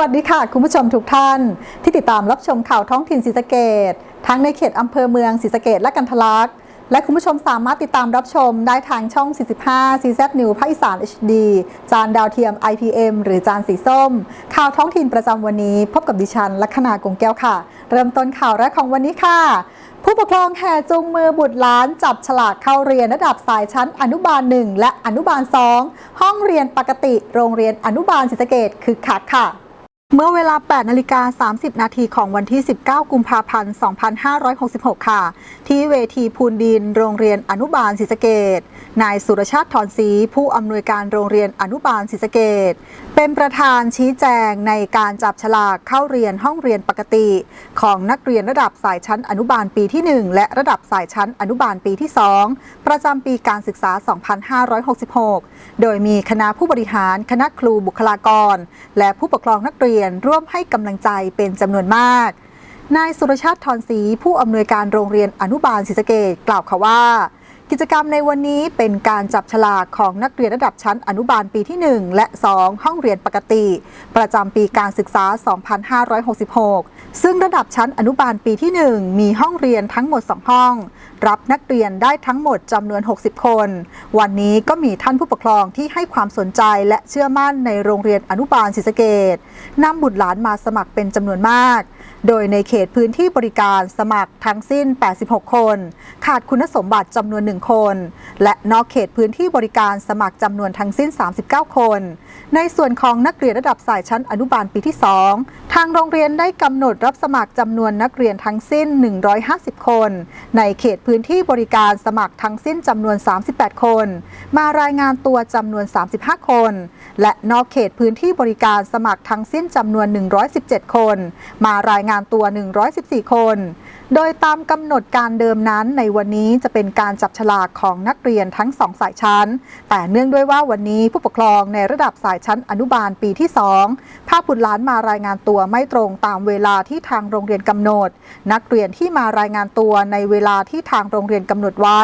วัสดีค่ะ คุณผู้ชมทุกท่าน ที่ติดตามรับชมข่าวท้องถิ่นศรีสะเกดทั้งในเขตอำเภอเมืองศรีสะเกดและกันทะลัก และคุณผู้ชมสามารถติดตามรับชมได้ทางช่อง 45 CZ New ภาคอีสาน HD จานดาวเทียม IPM หรือจานสีส้ม ข่าวท้องถิ่นประจำวันนี้ พบกับดิฉันลัคนากงแก้วค่ะ เริ่มต้นข่าวแรกของวันนี้ค่ะ ผู้ปกครองแห่จูงมือบุตรหลานจับฉลากเข้าเรียนระดับสายชั้นอนุบาล 1 และอนุบาล 2 ห้องเรียนปกติ โรงเรียนอนุบาลศรีสะเกดคือคักค่ะ เมื่อเวลา 8 นาฬิกา 30 นาทีของวันที่ 19 กุมภาพันธ์ 2566 ค่ะ ที่เวทีพูนดิน โรงเรียนอนุบาลศรีสะเกดนายสุรชาติถอนศรีผู้อำนวยการโรงเรียนอนุบาลศรีสะเกดเป็นประธานชี้แจงในการจับฉลากเข้าเรียนห้องเรียนปกติ ของนักเรียนระดับสายชั้นอนุบาลปีที่ 1 และระดับสายชั้นอนุบาลปีที่ 2 ประจำปีการศึกษา 2566 โดยมีคณะผู้บริหาร คณะครูบุคลากร และผู้ปกครองนักเรียนร่วมให้กำลังใจเป็นจำนวนมาก นายสุรชาติทอนศรีผู้อำนวยการโรงเรียนอนุบาลศรีสะเกดกล่าวค่ะว่า กิจกรรมในวันนี้เป็นการจับฉลากของนักเรียนระดับชั้นอนุบาลปีที่ 1 และ 2 ห้องเรียนปกติ ประจำปีการศึกษา 2566 ซึ่งระดับชั้นอนุบาลปีที่ 1 มีห้องเรียนทั้งหมด 2 ห้อง รับนักเรียนได้ทั้งหมดจำนวน 60 คน วันนี้ก็มีท่านผู้ปกครองที่ให้ความสนใจและเชื่อมั่นในโรงเรียนอนุบาลศรีสะเกดนำบุตรหลานมาสมัครเป็นจำนวนมาก โดยในเขตพื้นที่บริการสมัครทั้งสิ้น 86 คน ขาดคุณสมบัติจำนวนหนึ่ง1 คน และนอกเขตพื้นที่บริการสมัครจำนวนทั้งสิ้น 39 คน ในส่วนของนักเรียนระดับสายชั้นอนุบาลปีที่ 2 ทางโรงเรียนได้กำหนดรับสมัครจำนวนนักเรียนทั้งสิ้น 150 คน ในเขตพื้นที่บริการสมัครทั้งสิ้นจำนวน 38 คน มารายงานตัวจำนวน 35 คน และนอกเขตพื้นที่บริการสมัครทั้งสิ้นจำนวน 117 คน มารายงานตัว 114 คน โดยตามกำหนดการเดิมนั้นในวันนี้จะเป็นการจับฉลากของนักเรียนทั้งสองสายชั้น แต่เนื่องด้วยว่าวันนี้ผู้ปกครองในระดับสายชั้นอนุบาลปีที่ 2 ภาพบุตรหลานมารายงานตัวไม่ตรงตามเวลาที่ทางโรงเรียนกำหนด นักเรียนที่มารายงานตัวในเวลาที่ทางโรงเรียนกำหนดไว้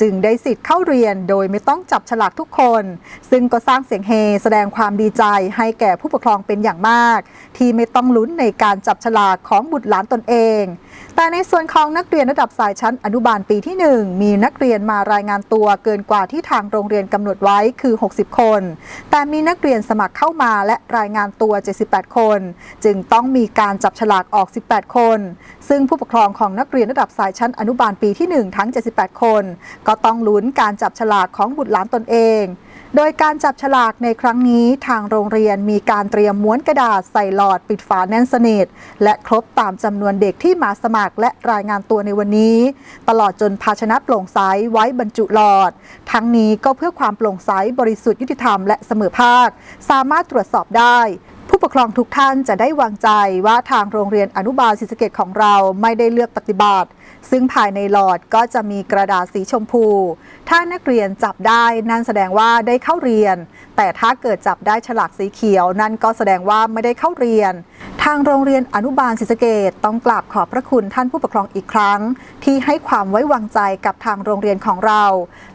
จึงได้สิทธิ์เข้าเรียนโดยไม่ต้องจับฉลากทุกคน ซึ่งก็สร้างเสียงเฮแสดงความดีใจให้แก่ผู้ปกครองเป็นอย่างมาก ที่ไม่ต้องลุ้นในการจับฉลากของบุตรหลานตนเอง แต่ในส่วนของนักเรียนระดับสายชั้นอนุบาลปีที่ 1 มีนักเรียนมารายงานตัวเกินกว่าที่ทางโรงเรียนกำหนดไว้คือ 60 คน แต่มีนักเรียนสมัครเข้ามาและรายงานตัว 78 คน จึงต้องมีการจับฉลากออก 18 คน ซึ่งผู้ปกครองของนักเรียนระดับสายชั้นอนุบาลปีที่ 1 ทั้ง 78 คน ก็ต้องลุ้นการจับฉลากของบุตรหลานตนเอง โดยการจับฉลากในครั้งนี้ทางโรงเรียนมีการเตรียมม้วนกระดาษใส่หลอดปิดฝาแน่นสนิทและครบตามจำนวนเด็กที่มาสมัครและรายงานตัวในวันนี้ ตลอดจนภาชนะโปร่งใสไว้บรรจุหลอด ทั้งนี้ก็เพื่อความโปร่งใสบริสุทธิ์ยุติธรรมและเสมอภาค สามารถตรวจสอบได้ ผู้ปกครองทุกท่านจะได้วางใจว่าทางโรงเรียนอนุบาลศรีสะเกดของเราไม่ได้เลือกปฏิบัติ ซึ่งภายในหลอดก็จะมีกระดาษสีชมพู ถ้านักเรียนจับได้นั่นแสดงว่าได้เข้าเรียน แต่ถ้าเกิดจับได้ฉลากสีเขียว นั่นก็แสดงว่าไม่ได้เข้าเรียนทางโรงเรียนอนุบาลศรีสะเกดต้องกราบขอบพระคุณท่านผู้ปกครองอีกครั้ง ที่ให้ความไว้วางใจกับทางโรงเรียนของเรา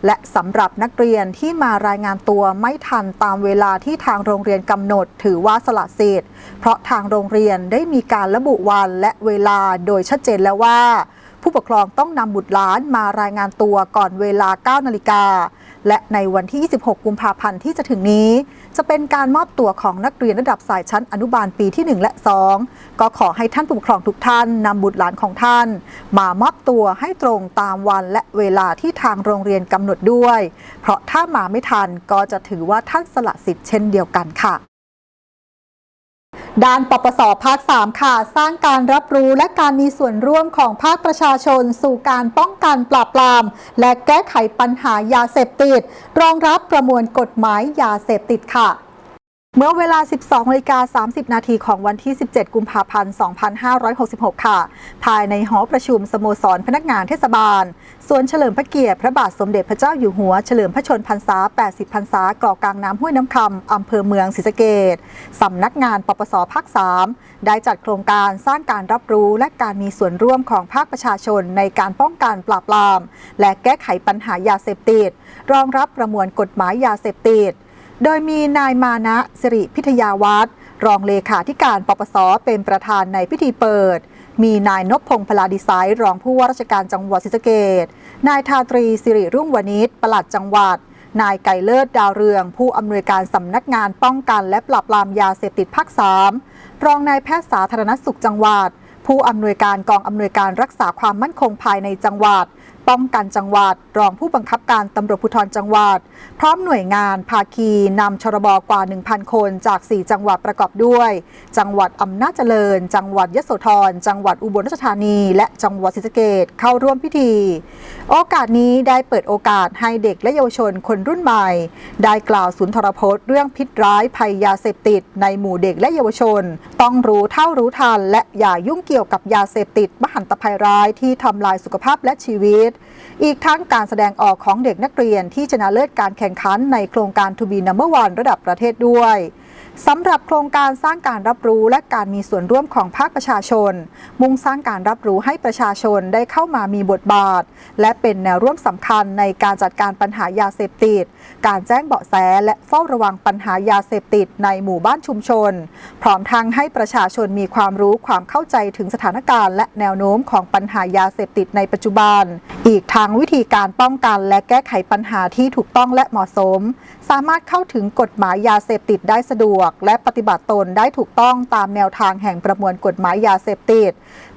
และสำหรับนักเรียนที่มารายงานตัวไม่ทันตามเวลาที่ทางโรงเรียนกำหนด ถือว่าสละสิทธิ์เพราะทางโรงเรียนได้มีการระบุวันและเวลาโดยชัดเจนแล้วว่า ผู้ปกครองต้องนำบุตรหลานมารายงานตัวก่อนเวลา 9 นาฬิกา และในวันที่ 26 กุมภาพันธ์ที่จะถึงนี้ จะเป็นการมอบตัวของนักเรียนระดับสายชั้นอนุบาลปีที่ 1 และ 2 ก็ขอให้ท่านผู้ปกครองทุกท่านนำบุตรหลานของท่าน มามอบตัวให้ตรงตามวันและเวลาที่ทางโรงเรียนกำหนดด้วย เพราะถ้ามาไม่ทันก็จะถือว่าท่านสละสิทธิ์เช่นเดียวกันค่ะ ด้านปปสภาค 3 ค่ะ สร้างการรับรู้และการมีส่วนร่วมของภาคประชาชน สู่การป้องกันปราบปราม และแก้ไขปัญหายาเสพติด รองรับประมวลกฎหมายยาเสพติดค่ะ เมื่อเวลา 12นาฬิกา30 นาทีของวันที่ 17 กุมภาพันธ์ 2566 ค่ะ ภายในหอประชุมสโมสรพนักงานเทศบาลส่วนเฉลิมพระเกียรติพระบาทสมเด็จพระเจ้าอยู่หัว เฉลิมพระชนพรรษา 80 พรรษาเกาะกลางน้ำห้วยน้ำคำอำเภอเมืองศรีสะเกดสำนักงานปปสภาค 3 ได้จัดโครงการสร้างการรับรู้และการมีส่วนร่วมของภาคประชาชนในการป้องกันปราบปราม และแก้ไขปัญหายาเสพติด รองรับประมวลกฎหมายยาเสพติด โดยมีนายมานะสิริพิทยาวัฒน์รองเลขาธิการปปสเป็นประธานในพิธีเปิด มีนายนพพงษ์พลาดิไซน์รองผู้ว่าราชการจังหวัดศรีสะเกษนายทาตรีสิริรุ่งวณิชปลัดจังหวัด นายไก่เลิศดาวเรือง ผู้อำนวยการสำนักงานป้องกันและปราบปรามยาเสพติดภาค3รองนายแพทย์สาธารณสุขจังหวัด ผู้อำนวยการกองอำนวยการรักษาความมั่นคงภายในจังหวัด ป้องกันจังหวัด รองผู้บังคับการตำรวจภูธรจังหวัด พร้อมหน่วยงานภาคีนำชรบกว่า 1,000 คนจาก 4 จังหวัดประกอบด้วย จังหวัดอำนาจเจริญ จังหวัดยโสธร จังหวัดอุบลราชธานี และจังหวัดศรีสะเกษเข้าร่วมพิธี โอกาสนี้ได้เปิดโอกาสให้เด็กและเยาวชนคนรุ่นใหม่ ได้กล่าวสุนทรพจน์เรื่องพิษร้ายภัยยาเสพติด ในหมู่เด็กและเยาวชน ต้องรู้เท่ารู้ทัน และอย่ายุ่งเกี่ยวกับยาเสพติดมหันตภัยร้ายที่ทำลายสุขภาพและชีวิตอีกทั้งการแสดงออกของเด็กนักเรียนที่ชนะเลิศการแข่งขันในโครงการทูบีนัมเบอร์วันระดับประเทศด้วย สำหรับโครงการสร้างการรับรู้และการมีส่วนร่วมของภาคประชาชน มุ่งสร้างการรับรู้ให้ประชาชนได้เข้ามามีบทบาท และเป็นแนวร่วมสำคัญในการจัดการปัญหายาเสพติด การแจ้งเบาะแสและเฝ้าระวังปัญหายาเสพติดในหมู่บ้านชุมชน พร้อมทั้งให้ประชาชนมีความรู้ความเข้าใจถึงสถานการณ์ และแนวโน้มของปัญหายาเสพติดในปัจจุบัน อีกทั้งวิธีการป้องกันและแก้ไขปัญหาที่ถูกต้องและเหมาะสม สามารถเข้าถึงกฎหมายยาเสพติดได้สะดวกและปฏิบัติตนได้ถูกต้องตามแนวทางแห่งประมวลกฎหมายยาเสพติด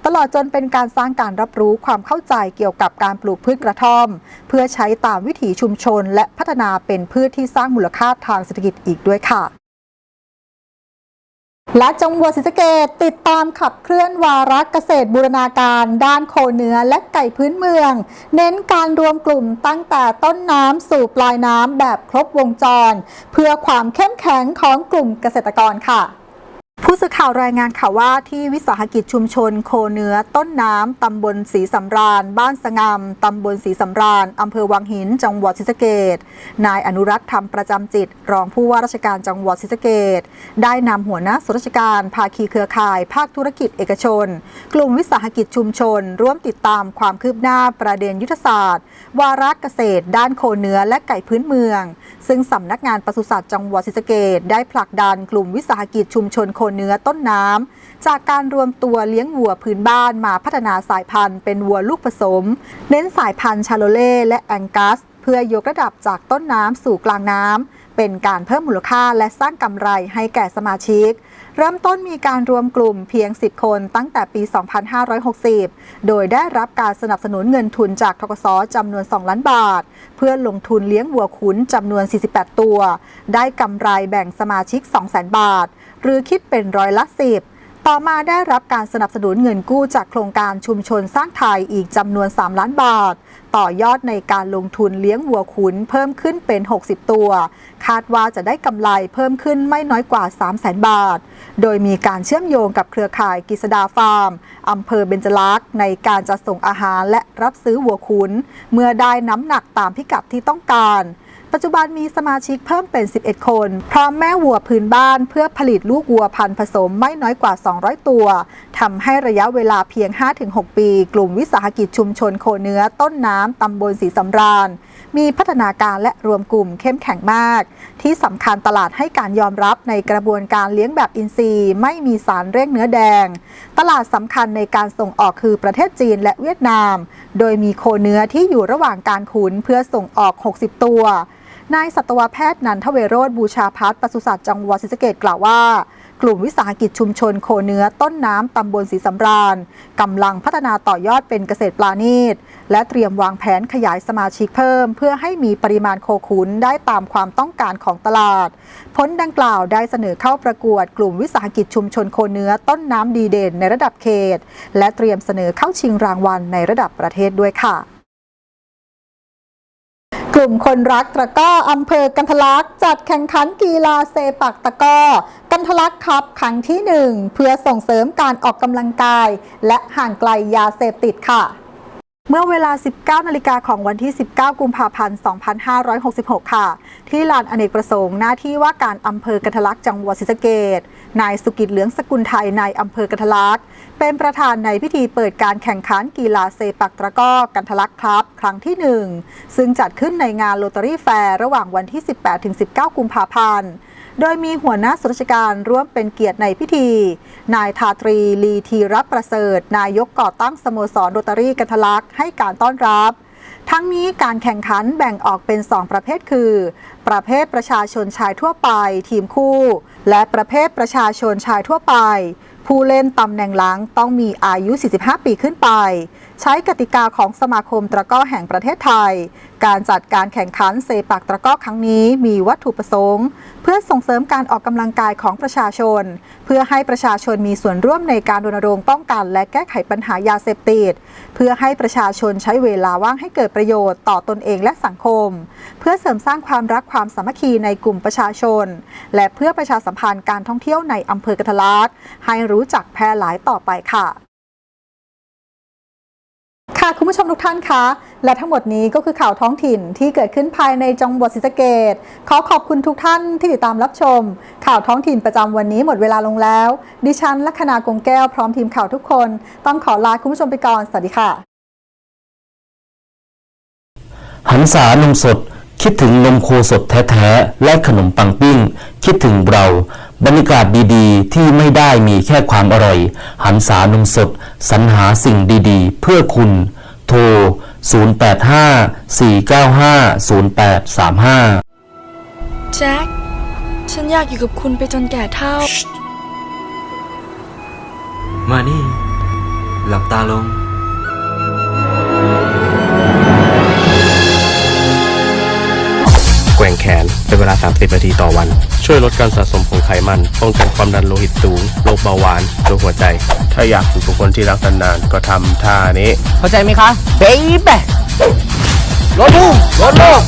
ตลอดจนเป็นการสร้างการรับรู้ความเข้าใจเกี่ยวกับการปลูกพืชกระท่อม เพื่อใช้ตามวิถีชุมชนและพัฒนาเป็นพืชที่สร้างมูลค่าทางเศรษฐกิจอีกด้วยค่ะ และจังหวัดศรีสะเกดติดตามขับเคลื่อนวาระเกษตรบูรณาการ ด้านโคเนื้อและไก่พื้นเมือง เน้นการรวมกลุ่มตั้งแต่ต้นน้ำสู่ปลายน้ำแบบครบวงจร เพื่อความเข้มแข็งของกลุ่มเกษตรกรค่ะ ผู้สื่อข่าวรายงานข่าวว่าที่วิสาหกิจชุมชนโคเนื้อต้นน้ำตำบลศรีสำราญ บ้านสงามตำบลศรีสำราญอำเภอวังหิน จังหวัดศรีสะเกดนายอนุรัตน์ธรรมประจำจิต รองผู้ว่าราชการจังหวัดศรีสะเกดได้นำหัวหน้าส่วนราชการภาคีเครือข่าย ภาคธุรกิจเอกชน กลุ่มวิสาหกิจชุมชน ร่วมติดตามความคืบหน้าประเด็นยุทธศาสตร์ วาระเกษตร ด้านโคเนื้อและไก่พื้นเมือง ซึ่งสำนักงานปศุสัตว์จังหวัดศรีสะเกดได้ผลักดันกลุ่มวิสาหกิจชุมชนโคเนื้อต้นน้ำ จากการรวมตัวเลี้ยงวัวพื้นบ้านมาพัฒนาสายพันธุ์เป็นวัวลูกผสม เน้นสายพันธุ์ชาโลเล่และแองกัส เพื่อยกระดับจากต้นน้ำสู่กลางน้ำ เป็นการเพิ่มมูลค่าและสร้างกำไรให้แก่สมาชิกเริ่มต้นมีการรวมกลุ่มเพียง 10 คนตั้งแต่ปี 2560 โดยได้รับการสนับสนุนเงินทุนจากทกสจำนวน 2 ล้านบาท เพื่อลงทุนเลี้ยงวัวขุนจำนวน 48 ตัว ได้กำไรแบ่งสมาชิก 200,000 บาท หรือคิดเป็นร้อยละ10ต่อมาได้รับการสนับสนุนเงินกู้จากโครงการชุมชนสร้างไทยอีกจำนวน 3 ล้านบาท ต่อยอดในการลงทุนเลี้ยงวัวขุนเพิ่มขึ้นเป็น 60 ตัว คาดว่าจะได้กำไรเพิ่มขึ้นไม่น้อยกว่า 3 0 0 0 0 0บาท โดยมีการเชื่อมโยงกับเครือข่ายกิษดาฟาร์มอำเภอเบญจลักษณ์ในการจัดส่งอาหารและรับซื้อวัวขุน เมื่อได้น้ำหนักตามพิกัดที่ต้องการ ปัจจุบันมีสมาชิกเพิ่มเป็น 11 คน พร้อมแม่วัวพื้นบ้านเพื่อผลิตลูกวัวพันธุ์ผสมไม่น้อยกว่า 200 ตัวทำให้ระยะเวลาเพียง 5-6 ปี กลุ่มวิสาหกิจชุมชนโคเนื้อต้นน้ำตำบลศรีสำราญ มีพัฒนาการและรวมกลุ่มเข้มแข็งมาก ที่สำคัญตลาดให้การยอมรับในกระบวนการเลี้ยงแบบอินทรีย์ ไม่มีสารเร่งเนื้อแดง ตลาดสำคัญในการส่งออกคือประเทศจีนและเวียดนาม โดยมีโคเนื้อที่อยู่ระหว่างการขุนเพื่อส่งออก 60 ตัว นายสัตวแพทย์นันทเวโรธบูชาพัฒปศุสัตว์จังหวัดศรีสะเกดกล่าวว่า กลุ่มวิสาหกิจชุมชนโคเนื้อต้นน้ำตำบลศรีสำราญกำลังพัฒนาต่อยอดเป็นเกษตรปลาณีตและเตรียมวางแผนขยายสมาชิกเพิ่ม เพื่อให้มีปริมาณโคขุนได้ตามความต้องการของตลาดผลดังกล่าวได้เสนอเข้าประกวด กลุ่มวิสาหกิจชุมชนโคเนื้อต้นน้ำดีเด่นในระดับเขต และเตรียมเสนอเข้าชิงรางวัลในระดับประเทศด้วยค่ะ กลุ่มคนรักตะก้ออำเภอกันทะลักจัดแข่งขันกีฬาเซปักตะก้อ กันทะลักครับครั้งที่หนึ่งเพื่อส่งเสริมการออกกำลังกาย และห่างไกลยาเสพติดค่ะ เมื่อเวลา 19 นาฬิกาของวันที่ 19 กุมภาพันธ์ 2566 ค่ะ ที่ลานอเนกประสงค์ หน้าที่ว่าการอำเภอกันทะลักจังหวัดศรีสะเกษนายสุกิจเหลืองสกุลไทยนายอำเภอกันทะลักเป็นประธานในพิธีเปิดการแข่งขันกีฬาเซปักตะก้อกันทะลักครับ ครั้งที่ 1 ซึ่งจัดขึ้นในงานโลตอรี่แฟร์ระหว่างวันที่ 18-19 กุมภาพันธ์ โดยมีหัวหน้าส่วนราชการร่วมเป็นเกียรติในพิธี นายทาตรีลีทีรับประเสริฐ นายกก่อตั้งสโมสรโรตารีกันทลักษ์ให้การต้อนรับ ทั้งนี้การแข่งขันแบ่งออกเป็น 2 ประเภทคือ ประเภทประชาชนชายทั่วไป ทีมคู่ และประเภทประชาชนชายทั่วไปผู้เล่นตำแหน่งหลังต้องมีอายุ 45 ปีขึ้นไป ใช้กติกาของสมาคมตะก้อแห่งประเทศไทย การจัดการแข่งขันเซปักตะก้อครั้งนี้มีวัตถุประสงค์ เพื่อส่งเสริมการออกกำลังกายของประชาชน เพื่อให้ประชาชนมีส่วนร่วมในการรณรงค์ป้องกัน และแก้ไขปัญหายาเสพติด เพื่อให้ประชาชนใช้เวลาว่างให้เกิดประโยชน์ต่อตนเองและสังคม เพื่อเสริมสร้างความรักความสามัคคีในกลุ่มประชาชน และเพื่อประชาสัมพันธ์การท่องเที่ยวในอำเภอกะทะลักให้รู้จักแพร่หลายต่อไปค่ะ ค่ะคุณผู้ชมทุกท่านคะและทั้งหมดนี้ก็คือข่าวท้องถิ่นที่เกิดขึ้นภายในจังหวัดศรีสะเกดขอขอบคุณทุกท่านที่ติดตามรับชม ข่าวท้องถิ่นประจำวันนี้หมดเวลาลงแล้ว ดิฉันลัคนากงแก้วพร้อมทีมข่าวทุกคน ต้องขอลาคุณผู้ชมไปก่อนสวัสดีค่ะหันษานมสด คิดถึงนมโคสดแท้ๆและขนมปังปิ้ง คิดถึงเรา บรรยากาศดีๆ ที่ไม่ได้มีแค่ความอร่อย หันษานมสดสรรหาสิ่งดีๆ เพื่อคุณ โทร 0854950835 แจ็ค ฉันอยากอยู่กับคุณไปจนแก่เท่า มานี่ หลับตาลง แกว่งแขนเป็นเวลา 30 นาทีต่อวัน ช่วยลดการสะสมของไขมันป้องกันความดันโลหิตสูงโรคเบาหวานโรคหัวใจ ถ้าอยากอยู่กับคนที่รักนานๆก็ทำท่านี้ เข้าใจไหมคะเบ๊บรถพุ่งรถโลก